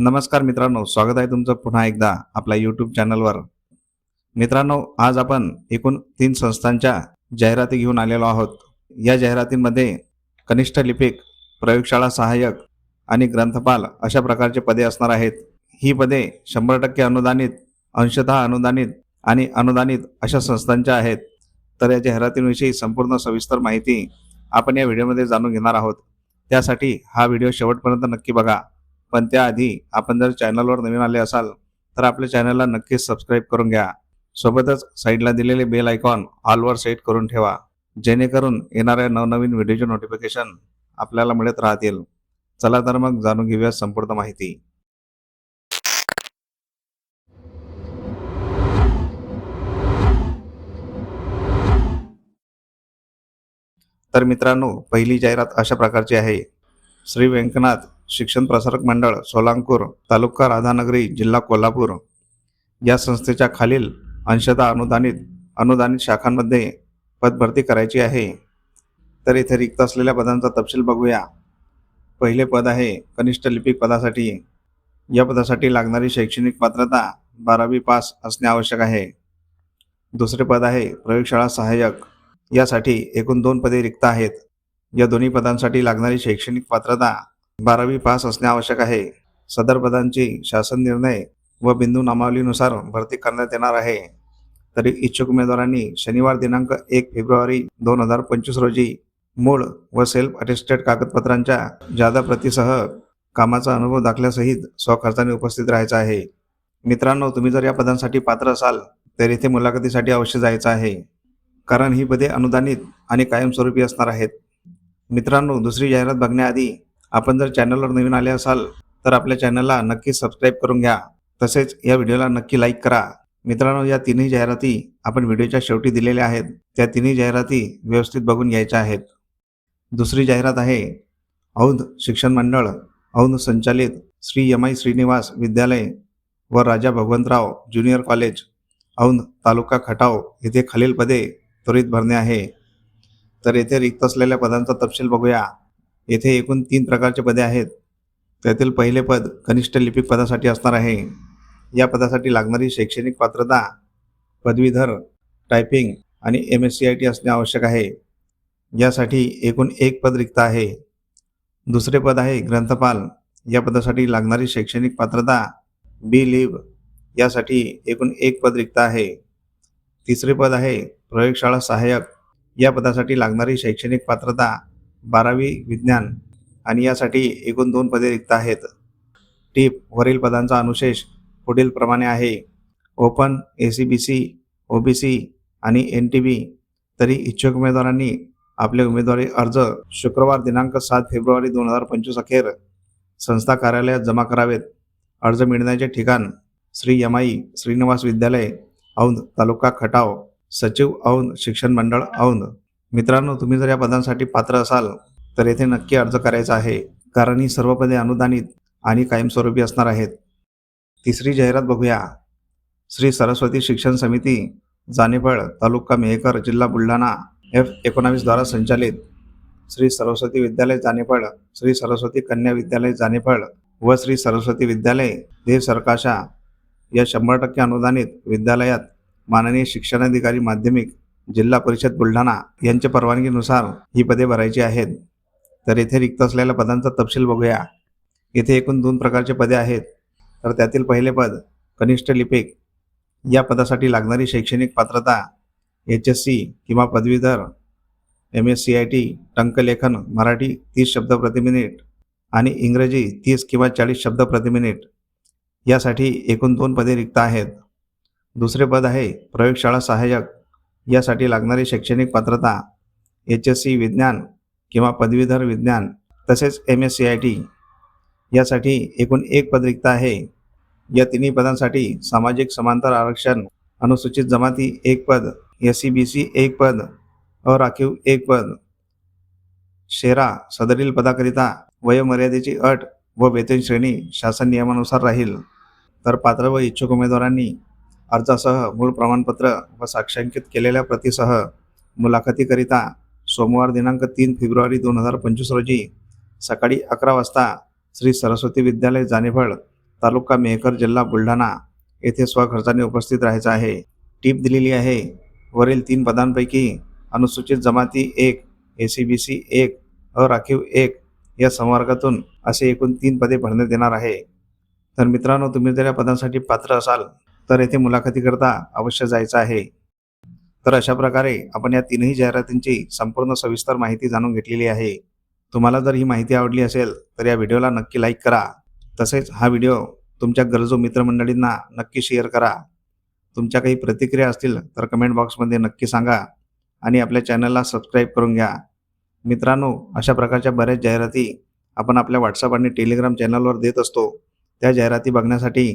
नमस्कार मित्रांनो स्वागत आहे तुमचं पुन्हा एकदा आपल्या यूट्यूब चॅनलवर मित्रांनो आज आपण एकूण तीन संस्थांच्या जाहिराती घेऊन आलेलो आहोत. या जाहिरातींमध्ये कनिष्ठ लिपिक प्रयोगशाळा सहाय्यक आणि ग्रंथपाल अशा प्रकारचे पदे असणार आहेत. ही पदे शंभर टक्के अनुदानित अंशतः अनुदानित आणि अनुदानित अशा संस्थांच्या आहेत. तर या जाहिरातींविषयी संपूर्ण सविस्तर माहिती आपण या व्हिडिओमध्ये जाणून घेणार आहोत. त्यासाठी हा व्हिडिओ शेवटपर्यंत नक्की बघा. पण त्याआधी आपण जर चॅनलवर नवीन आले असाल तर आपल्या चॅनलला नक्कीच सबस्क्राईब करून घ्या. सोबतच साईडला दिलेले बेल आयकॉन ऑलवर सेट करून ठेवा. जेणेकरून येणाऱ्या नवनवीन व्हिडिओचे नोटिफिकेशन आपल्याला मिळत राहतील. चला तर मग जाणून घेऊया संपूर्ण माहिती. तर मित्रांनो पहिली जाहिरात अशा प्रकारची आहे. श्री व्यंकनाथ शिक्षण प्रसारक मंडळ सोलांपूर तालुका राधानगरी जिल्हा कोल्हापूर. या संस्थेच्या खालील अंशतः अनुदानित अनुदानित शाखांमध्ये पदभरती करायची आहे. तर इथे रिक्त असलेल्या पदांचा तपशील बघूया. पहिले पद आहे कनिष्ठ लिपिक पदासाठी. या पदासाठी लागणारी शैक्षणिक पात्रता बारावी पास असणे आवश्यक आहे. दुसरे पद आहे प्रयोगशाळा सहाय्यक. यासाठी एकूण दोन पदे रिक्त आहेत. या दोन्ही पदांसाठी लागणारी शैक्षणिक पात्रता बारावी पास असणे आवश्यक आहे. सदर पदांची शासन निर्णय व बिंदू नामावलीनुसार भरती करण्यात येणार आहे. तरी इच्छुक उमेदवारांनी शनिवार दिनांक एक फेब्रुवारी दोन हजार पंचवीस रोजी मूळ व सेल्फ अटेस्टेड कागदपत्रांच्या जादा प्रतीसह कामाचा अनुभव दाखल्यासहित स्वखर्चाने उपस्थित राहायचा आहे. मित्रांनो तुम्ही जर या पदांसाठी पात्र असाल तर इथे मुलाखतीसाठी अवश्य जायचं आहे. कारण ही पदे अनुदानित आणि कायमस्वरूपी असणार आहेत. मित्रांनो दुसरी जाहिरात बघण्याआधी आपण जर चॅनलवर नवीन आले असाल तर आपल्या चॅनलला नक्की सबस्क्राईब करून घ्या. तसेच या व्हिडिओला नक्की लाईक करा. मित्रांनो या तिन्ही जाहिराती आपण व्हिडिओच्या शेवटी दिलेल्या आहेत. त्या तिन्ही जाहिराती व्यवस्थित बघून घ्यायच्या आहेत. दुसरी जाहिरात आहे औंध शिक्षण मंडळ औंध संचालित श्री यमाई श्रीनिवास विद्यालय व राजा भगवंतराव ज्युनियर कॉलेज औंध तालुका खटाव येथे खालील पदे त्वरित भरणे आहे. तर येथे रिक्त असलेल्या पदांचा तपशील बघूया. येथे एकूण तीन प्रकारचे पदे आहेत. त्यातील पहिले पद कनिष्ठ लिपिक पदासाठी असणार आहे. या पदासाठी लागणारी शैक्षणिक पात्रता पदवीधर टायपिंग आणि M S C I T असणे आवश्यक आहे. यासाठी एकूण एक पद रिक्त आहे. दुसरे पद आहे ग्रंथपाल. या पदासाठी लागणारी शैक्षणिक पात्रता बी लिव. यासाठी एकूण एक पद रिक्त आहे. तिसरे पद आहे प्रयोगशाळा सहाय्यक. या पदासाठी लागणारी शैक्षणिक पात्रता बारावी विज्ञान आणि यासाठी एकूण दोन पदे रिक्त आहेत. टीप वरील पदांचा अनुशेष पुढील प्रमाणे आहे. Open A C B C O B C आणि एन टी बी तरी इच्छुक उमेदवारांनी आपले उमेदवारी अर्ज शुक्रवार दिनांक सात फेब्रुवारी दोन हजार पंचवीस अखेर संस्था कार्यालयात जमा करावेत. अर्ज मिळण्याचे ठिकाण श्री यमाई श्रीनिवास विद्यालय औंध तालुका खटाव सचिव औंध शिक्षण मंडळ औंध. मित्रांनो तुम्ही जर या पदांसाठी पात्र असाल तर येथे नक्की अर्ज करायचा आहे कारण ही सर्व पदे अनुदानित आणि कायमस्वरूपी असणार आहेत. तिसरी जाहिरात बघूया. श्री सरस्वती शिक्षण समिती जानेफळ तालुका मेहकर जिल्हा बुलढाणा एफ एकोणावीसद्वारा संचालित. श्री सरस्वती विद्यालय जानेफळ. श्री सरस्वती कन्या विद्यालय जानेफळ. व श्री सरस्वती विद्यालय देव सरकाशा. या शंभर टक्के अनुदानित विद्यालयात माननीय शिक्षणाधिकारी माध्यमिक जिल्हा परिषद बुलढाणा यांच्या परवानगीनुसार ही पदे भरायची आहेत. तर येथे रिक्त असलेल्या पदांचा तपशील बघूया. येथे एकूण दोन प्रकारचे पदे आहेत. तर त्यातील पहिले पद कनिष्ठ लिपिक. या पदासाठी लागणारी शैक्षणिक पात्रता एच एस सी किंवा पदवीधर M S C I T टंकलेखन Marathi तीस शब्द प्रति मिनिट आणि इंग्रजी तीस किंवा चाळीस शब्द प्रति मिनिट. यासाठी एकूण दोन पदे रिक्त आहेत. दुसरे पद आहे प्रयोगशाळा सहाय्यक. यासाठी लागणारी शैक्षणिक पात्रता एच एस सी विज्ञान किंवा पदवीधर विज्ञान तसेच M S C I T यासाठी एकूण एक पद रिक्त आहे. या तिन्ही पदांसाठी सामाजिक समांतर आरक्षण अनुसूचित जमाती एक पद एस सी बी सी एक पद अराखीव एक पद शेरा सदरील पदाकरिता वयोमर्यादेची अट व वेतन श्रेणी शासन नियमानुसार राहील. तर पात्र व इच्छुक उमेदवारांनी अर्जासह मूळ प्रमाणपत्र व साक्षांकित केलेल्या प्रतीसह मुलाखतीकरिता सोमवार दिनांक तीन फेब्रुवारी दोन हजार पंचवीस रोजी सकाळी अकरा वाजता श्री सरस्वती विद्यालय जानेफळ तालुका मेहकर जिल्हा बुलढाणा येथे स्वखर्चाने उपस्थित राहायचं आहे. टीप दिलेली आहे. वरील तीन पदांपैकी अनुसूचित जमाती एक ए सी बी सी एक अराखीव एक या संवर्गातून असे एकूण तीन पदे भरण्यात येणार आहे. तर मित्रांनो तुम्ही जर या पदांसाठी पात्र असाल तर येथे मुलाखतीकरता अवश्य जायचं आहे. तर अशा प्रकारे आपण या तीनही जाहिरातींची संपूर्ण सविस्तर माहिती जाणून घेतलेली आहे. तुम्हाला जर ही माहिती आवडली असेल तर या व्हिडिओला नक्की लाईक करा. तसेच हा व्हिडिओ तुमच्या गरजू मित्रमंडळींना नक्की शेअर करा. तुमच्या काही प्रतिक्रिया असतील तर कमेंट बॉक्समध्ये नक्की सांगा आणि आपल्या चॅनलला सबस्क्राईब करून घ्या. मित्रांनो अशा प्रकारच्या बऱ्याच जाहिराती आपण आपल्या व्हॉट्सअप आणि टेलिग्राम चॅनलवर देत असतो. त्या जाहिराती बघण्यासाठी